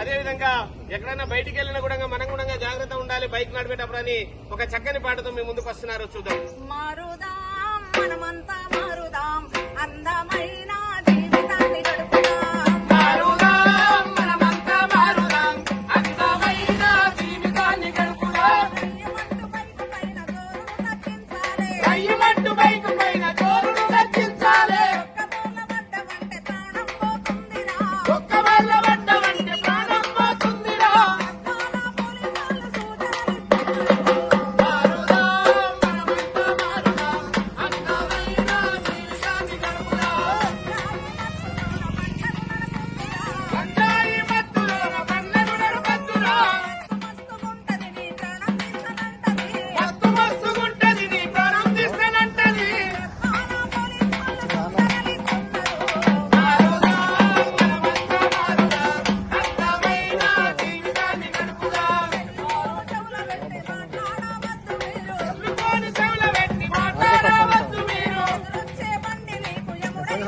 అదేవిధంగా ఎక్కడైనా బయటికి వెళ్ళినా కూడా మనం కూడా జాగ్రత్త ఉండాలి. బైక్ నడిపేటప్పుడు అని ఒక చక్కని పాటతో మీ ముందుకు వస్తున్నారు చూద్దాం. మారుదాం మనమంతా మారుదాం అందమై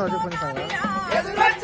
ありがと。